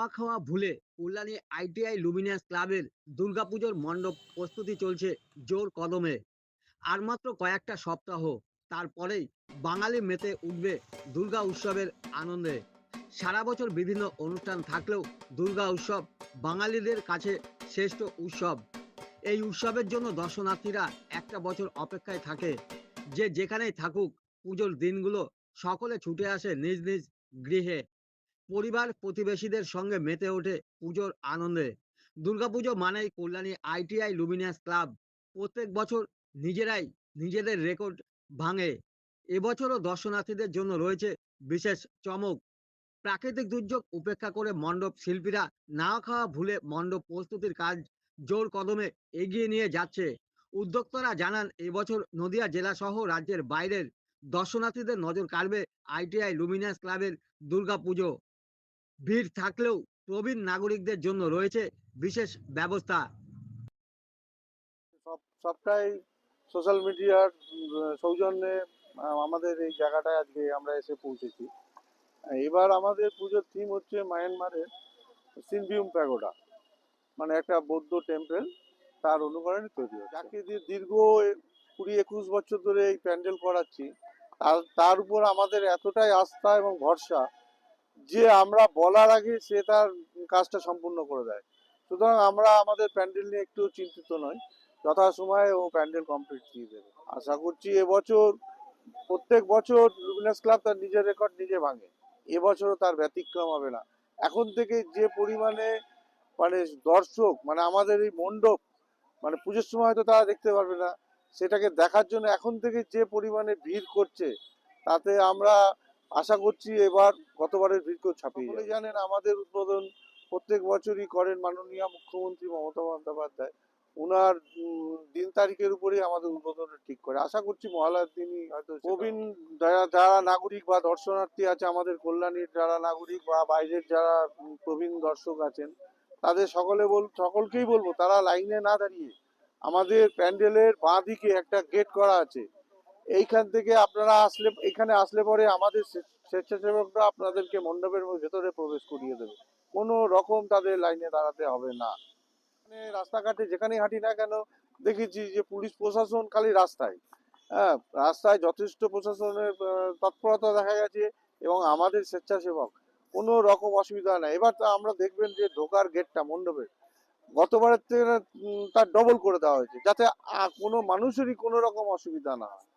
খাওয়া খাওয়া ভুলে কল্যাণী আইটিআই লুমিনাস ক্লাবের দুর্গাপুজোর মণ্ডপ প্রস্তুতি চলছে জোর কদমে। আর মাত্র কয়েকটা সপ্তাহ, তারপরেই বাঙালি মেতে উঠবে দুর্গা উৎসবের আনন্দে। সারা বছর বিভিন্ন অনুষ্ঠান থাকলেও দুর্গা উৎসব বাঙালিদের কাছে শ্রেষ্ঠ উৎসব। এই উৎসবের জন্য দর্শনার্থীরা একটা বছর অপেক্ষায় থাকে। যে যেখানেই থাকুক, পুজোর দিনগুলো সকলে ছুটে আসে নিজ নিজ গৃহে। পরিবার প্রতিবেশীদের সঙ্গে মেতে ওঠে পুজোর আনন্দে। দুর্গাপুজো মানেই কল্যাণী আইটিআই লুমিনাস ক্লাব। প্রত্যেক বছর নিজেরাই নিজেদের রেকর্ড ভাঙে। এবছরও দর্শনার্থীদের জন্য রয়েছে বিশেষ চমক। প্রাকৃতিক দুর্যোগ উপেক্ষা করে মণ্ডপ শিল্পীরা না খাওয়া ভুলে মণ্ডপ প্রস্তুতির কাজ জোর কদমে এগিয়ে নিয়ে যাচ্ছে। উদ্যোক্তারা জানান এবছর নদিয়া জেলা সহ রাজ্যের বাইরের দর্শনার্থীদের নজর কাড়বে আইটিআই লুমিনাস ক্লাবের দুর্গাপুজো। ভিড় থাকলেও প্রবীণ নাগরিকদের জন্য রয়েছে বিশেষ ব্যবস্থা। সব, সবটাই সোশ্যাল মিডিয়ার সৌজন্যে আমাদের এই জায়গাটায় আজকে আমরা এসে পৌঁছেছি। এবার আমাদের পুজোর থিম হচ্ছে মায়ানমারের সিনভিউম প্যাগোডা মানে একটা বৌদ্ধ টেম্পল তার অনুকরণে তৈরি হয় যাকে দিয়ে দীর্ঘ কুড়ি একুশ বছর ধরে এই প্যান্ডেল করাচ্ছি। তার তার উপর আমাদের এতটাই আস্থা এবং ভরসা যে আমরা বলার আগে সে তার কাজটা সম্পূর্ণ করে দেয়। সুতরাং আমরা আমাদের প্যান্ডেল নিয়ে একটু চিন্তিত নয় যথাসময়ে ও প্যান্ডেল কমপ্লিট দিয়ে দেবে। আশা করছি এবছর, প্রত্যেক বছর লুমিনাস ক্লাব তার নিজের রেকর্ড নিজে ভাঙে। এবছরও তার ব্যতিক্রম হবে না। এখন থেকে যে পরিমাণে মানে দর্শক মানে আমাদের এই মণ্ডপ মানে পুজোর সময় হয়তো তারা দেখতে পারবে না। সেটাকে দেখার জন্য এখন থেকে যে পরিমাণে ভিড় করছে, তাতে আমরা আশা করছি এবার গতবারের ভিড়কেও ছাপিয়ে জানেন আমাদের উদ্বোধন প্রত্যেক বছরই করেন মাননীয় মুখ্যমন্ত্রী মমতা বন্দ্যোপাধ্যায়। ওনার উম, দিন তারিখের উপরেই আমাদের উদ্বোধনটা ঠিক করে। আশা করছি মহালয়ার দিনই হয়তো প্রবীণ যারা যারা নাগরিক বা দর্শনার্থী আছে আমাদের কল্যাণীর যারা নাগরিক বা বাইরের যারা প্রবীণ দর্শক আছেন তাদের সকলে বল সকলকেই বলব তারা লাইনে না দাঁড়িয়ে আমাদের প্যান্ডেলের বাঁ দিকে একটা গেট করা আছে। এইখান থেকে আপনারা আসলে, এখানে আসলে পরে আমাদের স্বেচ্ছাসেবকরা আপনাদেরকে মণ্ডপের ভেতরে প্রবেশ করিয়ে দেবে। কোনো রকম তাদের লাইনে দাঁড়াতে হবে না। মানে রাস্তাঘাটে যেখানেই হাঁটি না কেন, দেখেছি যে পুলিশ প্রশাসন খালি রাস্তায়। হ্যাঁ রাস্তায় যথেষ্ট প্রশাসনের তৎপরতা দেখা গেছে এবং আমাদের স্বেচ্ছাসেবক, কোনো রকম অসুবিধা নাই। এবার তো আমরা দেখবেন যে ঢোকার গেটটা, মণ্ডপের, গতবারের থেকে তার ডবল করে দেওয়া হয়েছে। যাতে কোনো মানুষেরই কোনো রকম অসুবিধা না হয়।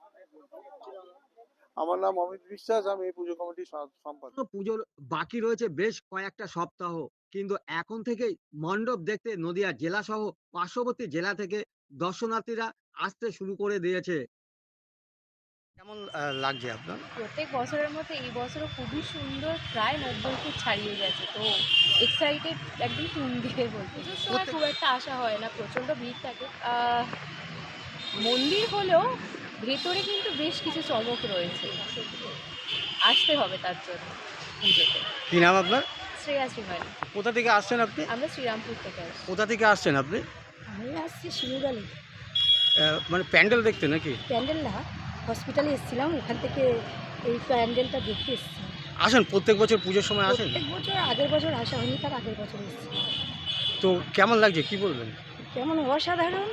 আমার নাম অমিত বিশ্বাস আমি এই পুজো কমিটির সম্পাদক। পুজোর বাকি রয়েছে বেশ কয়েকটা সপ্তাহ কিন্তু এখন থেকেই মণ্ডপ দেখতে নদিয়া জেলা সহ পার্শ্ববর্তী জেলা থেকে দর্শনার্থীরা আসতে শুরু করে দিয়েছে। কেমন লাগছে আপনার? প্রত্যেক বছরের মতো এই বছরও খুবই সুন্দর প্রায় নব্বই ফুট ছাড়িয়ে গেছে তো এক্সাইটেড একদম টুন দিয়ে বলতে পুজোর সময় খুব একটা আশা হয় না প্রচণ্ড ভিড় থাকে। আহ, মন্দির হলেও ভেতরে কিন্তু বেশ কিছু চমক রয়েছে। আসতে হবে তার জন্য পুজোতে। কি নাম আপনার? শ্রেয়া শ্রীমানি। কোথা থেকে আসছেন আপনি? আমরা শ্রীরামপুর থেকে আসছি। কোথা থেকে আসছেন আপনি? আমি আসছি শিমুরালি। আহ, মানে প্যান্ডেল দেখতে নাকি? প্যান্ডেল না হসপিটালে এসেছিলাম ওখান থেকে এই প্যান্ডেলটা দেখতে এসেছি আসেন প্রত্যেক বছর পুজোর সময় আসেন? প্রত্যেক বছর আগের বছর আসা হয়নি তার আগের বছর এসেছি। তো কেমন লাগছে কি বলবেন? কেমন অসাধারণ